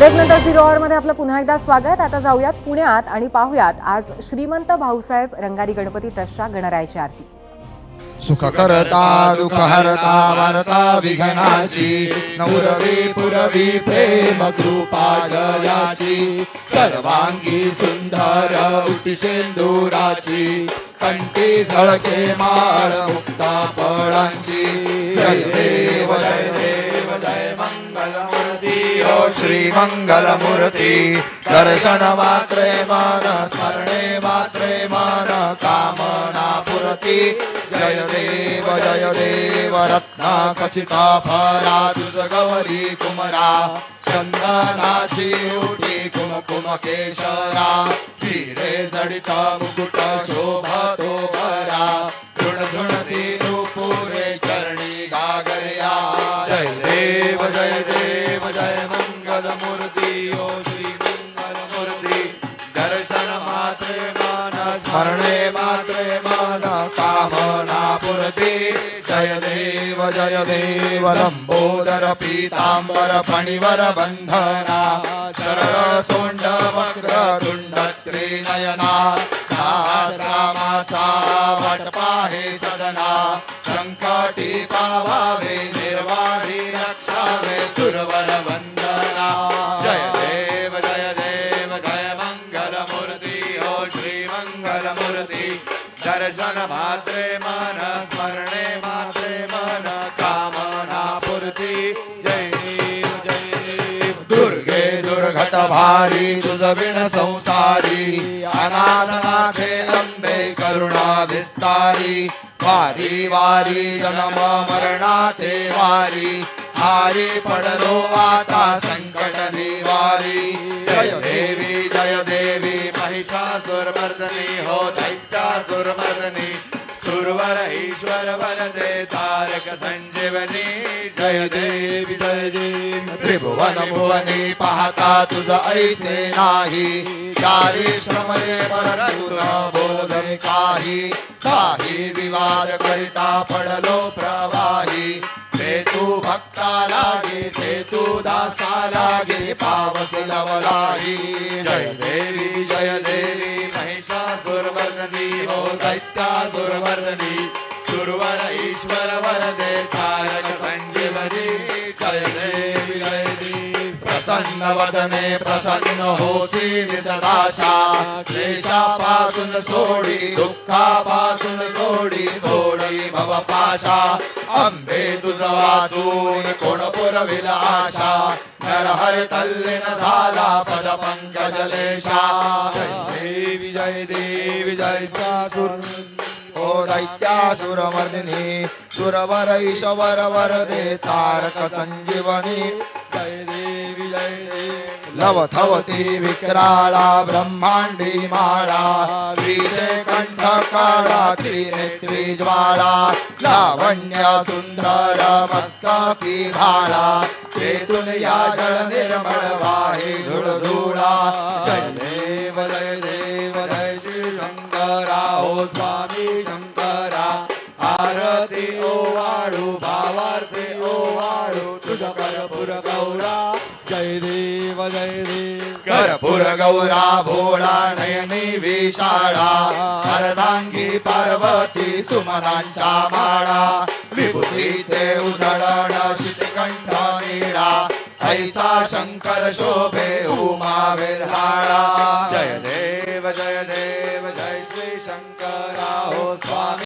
ब्रेकनंतर zero मध्ये आपलं पुन्हा एकदा स्वागत. आता जाऊयात पुण्यात आणि पाहुयात. आज श्रीमंत भाऊसाहेब रंगारी गणपती ट्रस्टच्या गणरायाची आरती. सुख करता दुख हरता वारता विघ्नाची नवरवी पुरवी प्रेम कृपा जयाची. सर्वांगी सुंदर उटी सिंदुराची कंठी झळके माळ मुक्ता फळांची जय देव जय देव मूर्ती ओ दर्शन मात्रे मान स्मरणे मात्रे मान कामना पुरति जय देव जय देव रत्ना खचिता फरा तुझ गौरी कुमरा। चंदनाची उठी कुमकुम केशरा हिरे जडिता मुकुट शोभतो भरा। धृण झुणती मूर्ती ओ श्री मंगल मूर्ती दर्शन मात्रे मान स्मरणे मात्रे मान जय देव जय देव लंबोदर पीतांबर फणिवर बंधना सरळ सोंड वक्र तुंड त्रिनयना रामाचा वटपा हे सदना। संकटी पावावे दर्शन मात्रे मन स्मरणे मात्रे मन कामना पूर्ती जय जय दुर्गे दुर्घट भारी संसारी अनाथनाथे अंबे करुणा विस्तारी वारी वारी जन्म मरणाते वारी हारी पडलो आता संकट निवारी। जय देवी जय देवी महिषासुरमर्दनी हो दैत्यासुरमर्दनी सुरवर ईश्वर वरदे तारक संजीवनी जय देवी जय देवी। त्रिभुवन भुवनी पाहता तुझ ऐसे नाही। चारी श्रमये परतुर बोधन काही काही विवाद करिता पडलो प्रवाही। भक्ता लागे ते तू दासा लागे पावसी लवलाही जय देवी जय देवी महिषासुरवर्धनी हो दैत्यासुरवर्धनी सुरवर ईश्वर वरदे तारक संजीवनी। जय देवी जय देवी प्रसन्न वदने प्रसन्न सोडी दुःखापासून सोडी सोडी भवपाशा अंबे तुझ वाचून कोण पुरविल आशा नरहर तल्लीन झाला पद पंकजलेशा जय देवी जय देवी जय सासुर ओ दैत्यासुरमर्दिनी वरदे तारक संजीवनी लवथवती विक्राळा ब्रह्मांडी माळा श्रीजे कंठ काळा त्रिनेत्री ज्वाळा लावण्य सुंदर मस्तकी भाळा तेतून या जळ निर्मळ वाहे धुळधुळा जय देव जय देव, जय श्री शंकरा स्वामी शंकरा जय देव जय देव कर्पूर गौरा भोळा नयनी विशाळा अर्धांगी पार्वती सुमनांच्या माळा विभूतीचे उधळण शितकंठ नीळा ऐसा शंकर शोभे उमा वेल्हाळा. जय देव जय देव